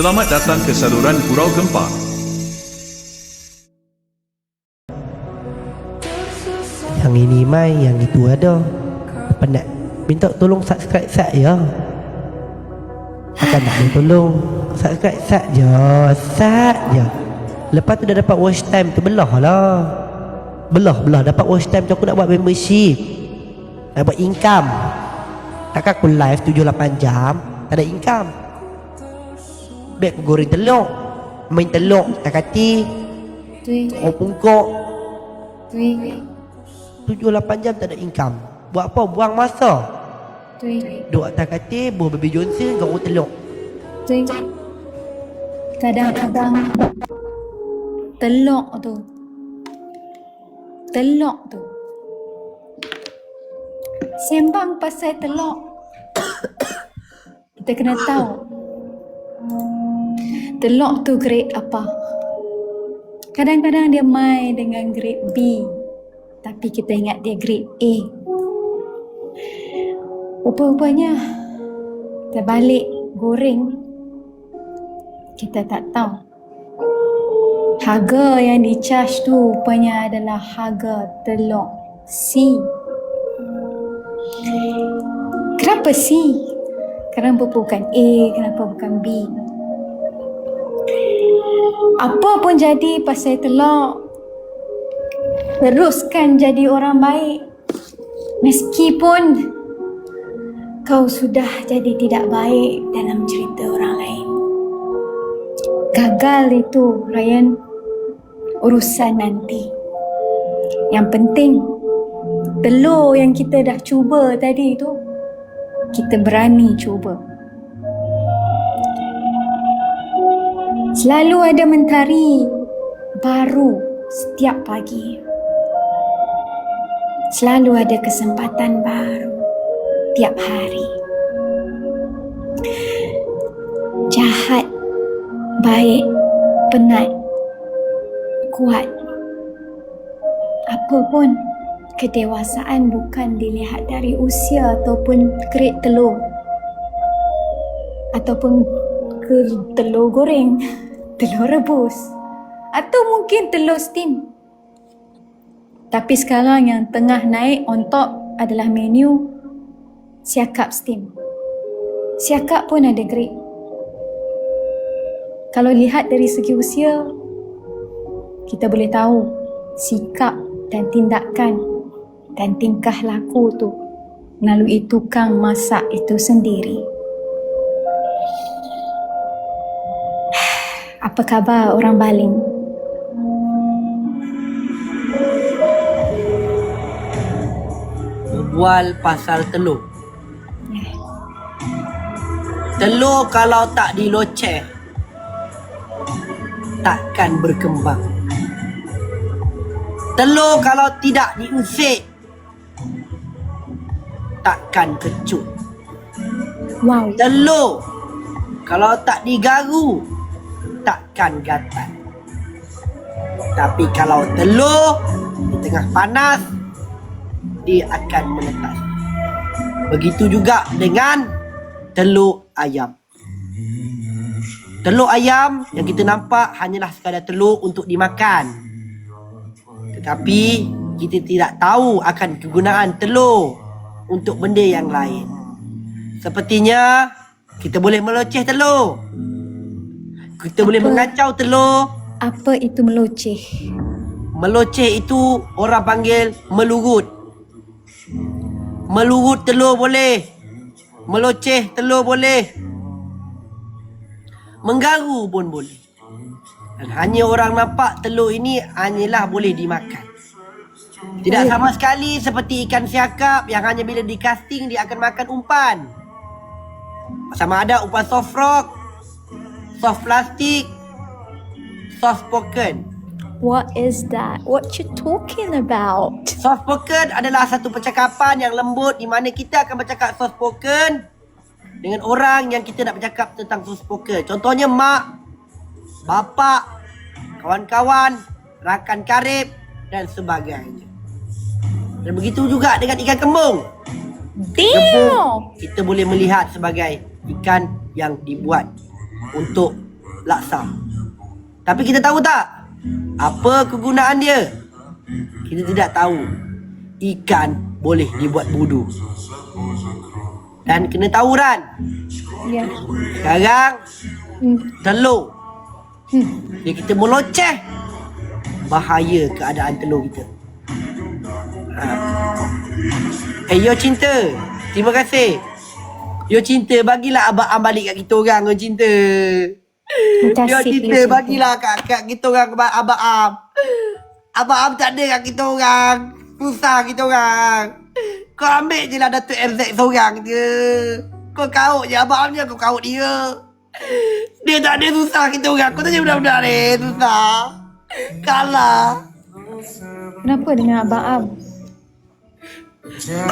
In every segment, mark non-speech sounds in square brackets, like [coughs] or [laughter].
Selamat datang ke saluran Gurau Gempa. Yang ini mai, yang itu ada. Apa nak minta tolong subscribe saya? Akan nak tolong subscribe saja, saja. Lepas tu dah dapat watch time tu belah lah. Belah, belah dapat watch time tu aku nak buat membership. Nak buat income. Takkan aku live 7-8 jam, tak ada income. Bek goreng telur. Main telur Tak kati Oh pungkok Tujuh lapan jam tak ada income. Buat apa? Buang masa. Duk atas kati Buah baby Johnson Kau telur. Kadang-kadang Telur tu. Telur tu. Sembang pasal telur. [coughs] Kita kena tahu telok tu grade apa. Kadang-kadang dia main dengan grade B, tapi kita ingat dia grade A. Rupa-rupanya terbalik goreng kita tak tahu. Harga yang di-charge tu rupanya adalah harga telur C. Kenapa C? Kenapa bukan A? Kenapa bukan B? Apa pun jadi pasal telur, teruskan jadi orang baik. Meskipun kau sudah jadi tidak baik dalam cerita orang lain. Gagal itu, Ryan, urusan nanti. Yang penting, telur yang kita dah cuba tadi tu, kita berani cuba. Selalu ada mentari baru setiap pagi. Selalu ada kesempatan baru tiap hari. Jahat, baik, penat, kuat. Apa pun, kedewasaan bukan dilihat dari usia ataupun grade telur. Ataupun ke telur goreng, telur rebus. Atau mungkin telur steam. Tapi sekarang yang tengah naik on top adalah menu siakap steam. Siakap pun ada grade. Kalau lihat dari segi usia, kita boleh tahu sikap dan tindakan dan tingkah laku tu melalui tukang masak itu sendiri. Apa khabar orang baling? berbual pasal telur. Telur kalau tak diloceh takkan berkembang. Telur kalau tidak diusik takkan kecut. Wow. Telur kalau tak digaru takkan gatal. Tapi kalau telur di tengah panas dia akan menetas. Begitu juga dengan telur ayam. Telur ayam yang kita nampak hanyalah sekadar telur untuk dimakan. Tetapi kita tidak tahu akan kegunaan telur untuk benda yang lain. Sepertinya kita boleh meloceh telur. Kita boleh Apa? mengacau telur. Apa itu meloceh? Meloceh itu orang panggil melurut. Melurut telur boleh. Meloceh telur boleh. Menggaru pun boleh. Dan hanya orang nampak telur ini hanyalah boleh dimakan. Tidak sama sekali seperti ikan siakap yang hanya bila di casting dia akan makan umpan. Sama ada umpan soft rock, soft plastik, soft spoken. What is that? What you talking about? Soft spoken adalah satu percakapan yang lembut di mana kita akan bercakap soft spoken dengan orang yang kita nak bercakap tentang soft spoken. Contohnya mak, bapa, kawan-kawan, rakan karib dan sebagainya. Dan begitu juga dengan ikan kembung. Damn! Kita boleh melihat sebagai ikan yang dibuat untuk laksa. Tapi kita tahu tak apa kegunaan dia? Kita tidak tahu. Ikan boleh dibuat budu. Dan kena tahu Ran, Ya. sekarang Hmm. telur Hmm. Bila kita meloceh Bahaya keadaan telur kita ha. Eh Yo cinta Terima kasih Yo cinta Bagilah abang Am balik kat kita orang Yo cinta Terima kasih, cinta Yo cinta. Bagilah kat, kat kita orang Abang Abang Am Abang Am tak ada kat kita orang Susah kita orang Kau ambil je lah Datuk MZ seorang je Kau kaut je Abang Am je kau kaut dia dia tak ada susah kita orang. Kau tanya budak-budak ni susah. Kalah. Kenapa dengan Abang Am?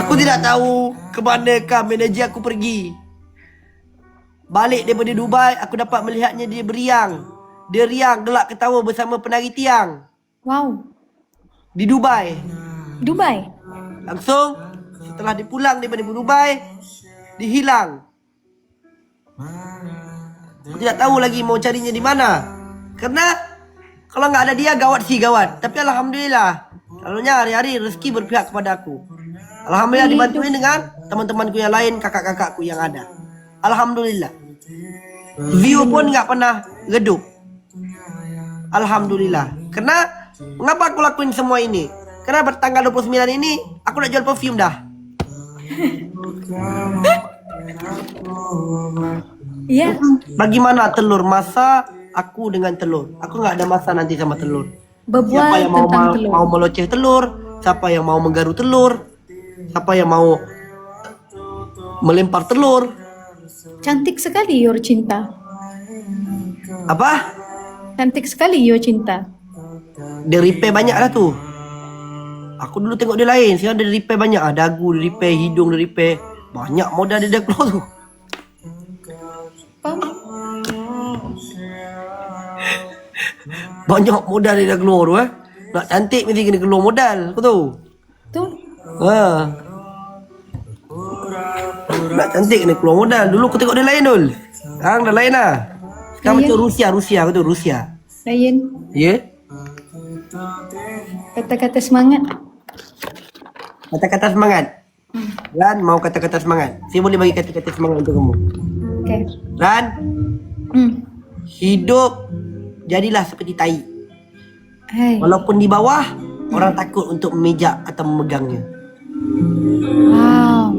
Aku tidak tahu ke manakah manager aku pergi. Balik daripada Dubai, aku dapat melihatnya dia beriang. Dia riang gelak ketawa bersama penari tiang. Wow. Di Dubai. Dubai. Langsung, setelah dia pulang daripada Dubai, dia hilang. Aku tidak tahu lagi mau carinya di mana. Kerana kalau nggak ada dia gawat sih gawat. Tapi alhamdulillah, selalunya hari-hari rezeki berpihak kepada aku. Alhamdulillah dibantuin dengan teman-temanku yang lain, kakak-kakakku yang ada. Alhamdulillah. View pun nggak pernah redup. Alhamdulillah. Kerana mengapa aku lakuin semua ini? Kerana bertanggal 29 ini aku nak jual perfume dah. Ya. Bagaimana telur masa aku dengan telur? Aku nggak ada masa nanti sama telur. Siapa yang mau tentang telur. mau meloceh telur? Siapa yang mau menggaru telur? Siapa yang mau melempar telur? Cantik sekali Yor Cinta. Apa? Cantik sekali Yor Cinta. Dia repair banyak lah tu. Aku dulu tengok dia lain. Sekarang dia repair banyak ah. Dagu dia repair, hidung dia repair. Banyak modal dia dah keluar tu. Faham? [laughs] Banyak modal dia dah keluar tu eh. Nak cantik mesti kena keluar modal. Kau tahu? Tu. Ha. Nak cantik kena keluar modal. Dulu aku tengok dia lain dul. Sekarang dah lain lah. Sekarang macam Rusia, Rusia. Kau tahu Rusia? Ryan. Ya? Kata-kata semangat. Kata-kata semangat. Ran mau kata-kata semangat. Saya boleh bagi kata-kata semangat untuk kamu. Okay. Ran, Hmm. hidup jadilah seperti tai. Hai. Walaupun di bawah, orang takut untuk memijak atau memegangnya. Wow.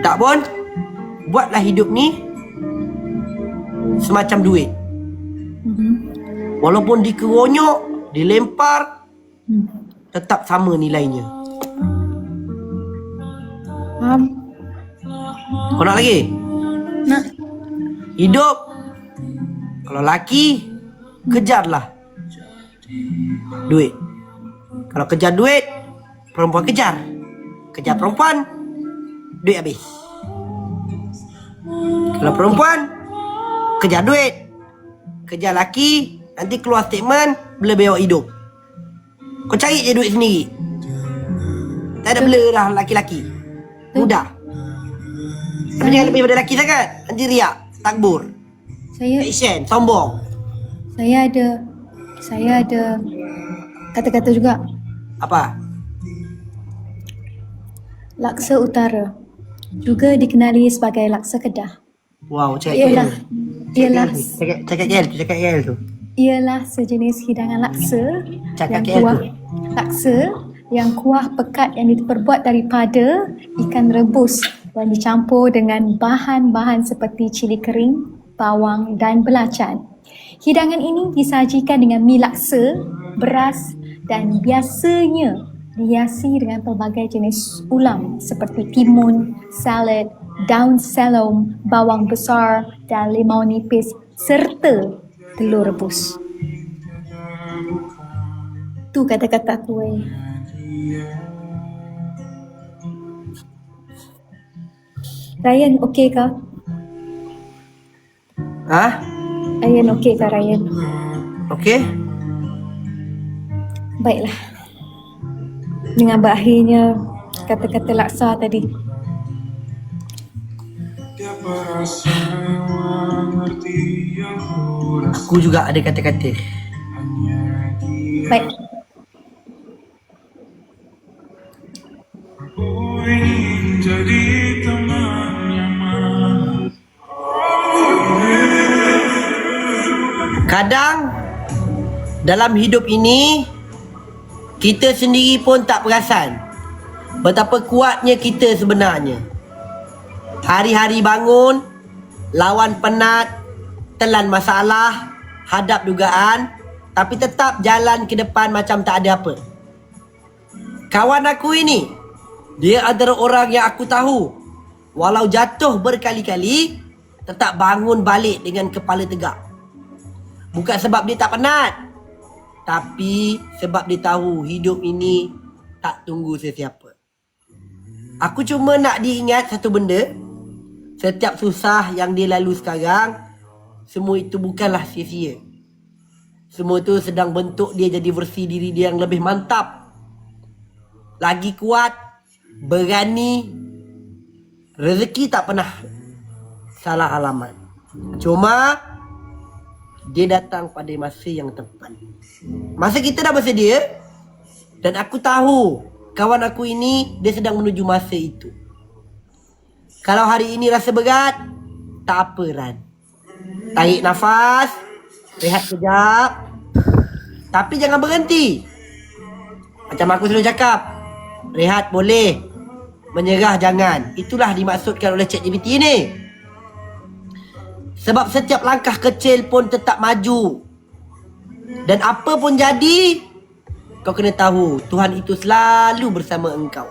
Tak pun, buatlah hidup ni semacam duit. Mhm. Walaupun dikeronyok, dilempar, Hmm. tetap sama nilainya. Faham? Kau nak lagi? Nak. Hidup Kalau laki Kejarlah Duit Kalau kejar duit Perempuan kejar. Kejar perempuan. Duit habis. Kalau perempuan Kejar duit. Kejar laki Nanti keluar statement Bela bewak hidup. Kau cari je duit sendiri. Tak ada bela dah laki-laki Mudah. Tapi jangan lebih pada laki sangat. Nanti riak Takbur. Saya Action Sombong. Saya ada saya ada kata-kata juga. Apa? Laksa Utara juga dikenali sebagai laksa Kedah. Wow cakap Ialah KL ialah. Cakap cakap KL tu Cakap KL tu ialah sejenis hidangan laksa Cakap yang KL kuah tu. laksa yang kuah pekat yang diperbuat daripada ikan rebus dan dicampur dengan bahan-bahan seperti cili kering, bawang dan belacan. Hidangan ini disajikan dengan mi laksa, beras dan biasanya dihiasi dengan pelbagai jenis ulam seperti timun, salad, daun selom, bawang besar dan limau nipis serta telur rebus. Tu kata-kata aku eh. Ryan okey ke? Ha? Ryan okey ke Ryan? Okey Baiklah. Dengan berakhirnya kata-kata laksa tadi. Aku juga ada kata-kata. Baik. Kadang dalam hidup ini kita sendiri pun tak perasan betapa kuatnya kita sebenarnya. Hari-hari bangun, lawan penat, telan masalah, hadap dugaan, tapi tetap jalan ke depan macam tak ada apa. Kawan aku ini, dia adalah orang yang aku tahu. Walau jatuh berkali-kali, tetap bangun balik dengan kepala tegak. Bukan sebab dia tak penat. Tapi sebab dia tahu hidup ini tak tunggu sesiapa. Aku cuma nak diingat satu benda. Setiap susah yang dia lalu sekarang, semua itu bukanlah sia-sia. Semua itu sedang bentuk dia jadi versi diri dia yang lebih mantap. Lagi kuat, berani. Rezeki tak pernah salah alamat. Cuma dia datang pada masa yang tepat. Masa kita dah bersedia dan aku tahu kawan aku ini dia sedang menuju masa itu. Kalau hari ini rasa berat, tak apa Ran. Tarik nafas, rehat kejap. Tapi jangan berhenti. Macam aku selalu cakap, rehat boleh, menyerah jangan. Itulah dimaksudkan oleh ChatGPT ni. Sebab setiap langkah kecil pun tetap maju. Dan apa pun jadi, kau kena tahu Tuhan itu selalu bersama engkau.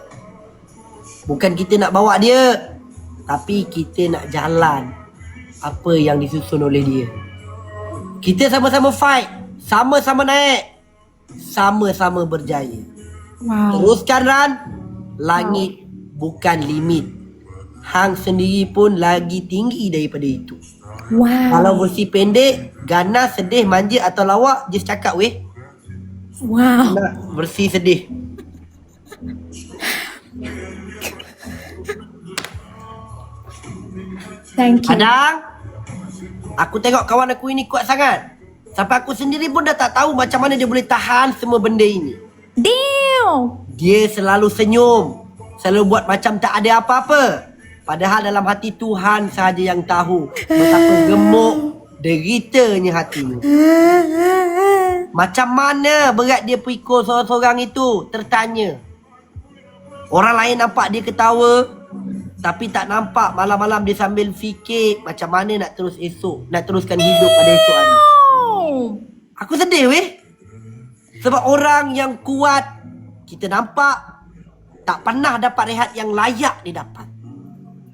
Bukan kita nak bawa dia, tapi kita nak jalan apa yang disusun oleh dia. Kita sama-sama fight, sama-sama naik, sama-sama berjaya. Wow. Teruskan Ran, langit bukan limit. Hang sendiri pun lagi tinggi daripada itu. Wow. Kalau versi pendek, ganas, sedih, manja atau lawak, just cakap weh. Wow. Nak versi sedih. Thank you. Kadang, aku tengok kawan aku ini kuat sangat. Sampai aku sendiri pun dah tak tahu macam mana dia boleh tahan semua benda ini. Damn. Dia selalu senyum. Selalu buat macam tak ada apa-apa. Padahal dalam hati Tuhan sahaja yang tahu betapa gemuk deritanya hatinya. Macam mana berat dia pikul seorang-seorang itu? Tertanya. Orang lain nampak dia ketawa. Tapi tak nampak malam-malam dia sambil fikir macam mana nak terus esok. Nak teruskan hidup pada esok hari. Aku sedih weh. Sebab orang yang kuat kita nampak tak pernah dapat rehat yang layak dia dapat.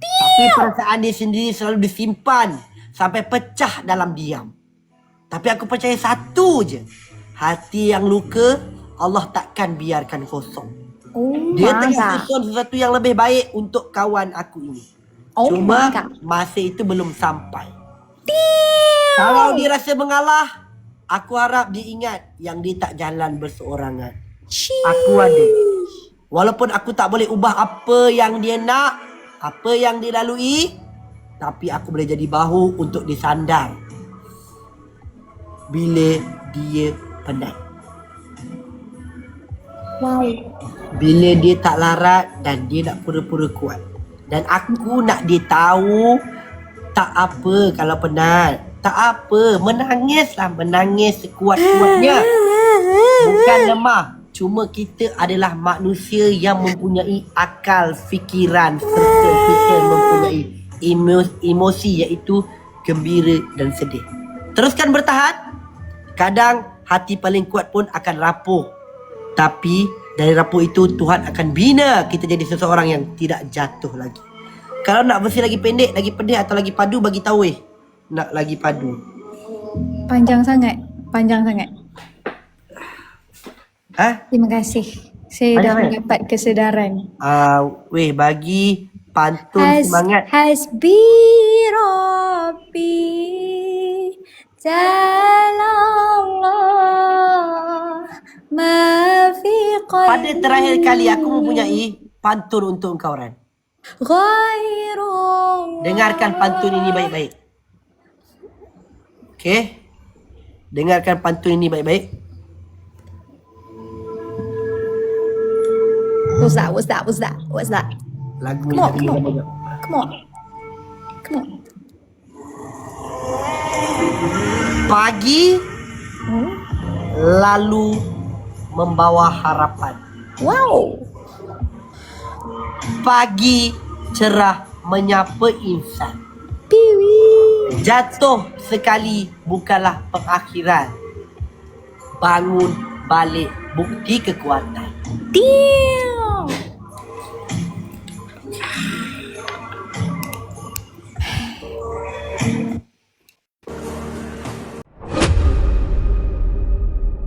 Tapi perasaan dia sendiri selalu disimpan sampai pecah dalam diam. Tapi aku percaya satu je. Hati yang luka Allah takkan biarkan kosong. Oh Dia my tengah God. susun sesuatu yang lebih baik untuk kawan aku ini. Oh Cuma masa itu belum sampai. Kalau dia rasa mengalah, aku harap dia ingat yang dia tak jalan berseorangan. Aku ada. Walaupun aku tak boleh ubah apa yang dia nak, apa yang dia lalui, tapi aku boleh jadi bahu untuk disandar. Bila dia penat. Wow. Bila dia tak larat dan dia nak pura-pura kuat. Dan aku nak dia tahu tak apa kalau penat. Tak apa, menangislah, menangis sekuat-kuatnya. [laughs] Bukan lemah. Cuma kita adalah manusia yang mempunyai akal, fikiran serta kita mempunyai emo- emosi iaitu gembira dan sedih. Teruskan bertahan. Kadang hati paling kuat pun akan rapuh. Tapi dari rapuh itu Tuhan akan bina kita jadi seseorang yang tidak jatuh lagi. Kalau nak versi lagi pendek, lagi pedih atau lagi padu bagi tahu eh. Nak lagi padu. Panjang sangat. Panjang sangat. Ha? Terima kasih. Saya Banyak dah mendapat kesedaran. Ah, uh, weh bagi pantun has, semangat. Has be Rabbi Pada terakhir kali aku mempunyai pantun untuk engkau Ran. Dengarkan pantun ini baik-baik. Okey. Dengarkan pantun ini baik-baik. What's that? What's that? What's that? What's that? Lagu Come on, come on. Come on. Come on. Pagi Hmm? lalu membawa harapan. Wow. Pagi cerah menyapa insan. Piwi. Jatuh sekali bukanlah pengakhiran. Bangun balik bukti kekuatan. Damn.